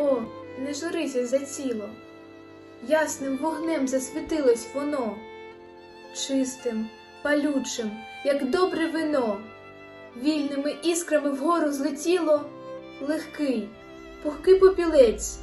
О, не журися за тіло. Ясним вогнем засвітилось воно, чистим, палючим, як добре вино, вільними іскрами вгору злетіло, легкий, пухкий попілець,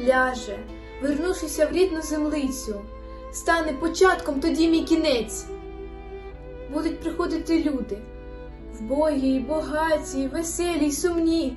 ляже, вернувшися в рідну землицю, стане початком тоді мій кінець. Будуть приходити люди, вбогі й богаті, веселі й сумні,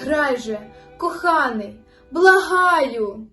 Грай же, коханий, благаю!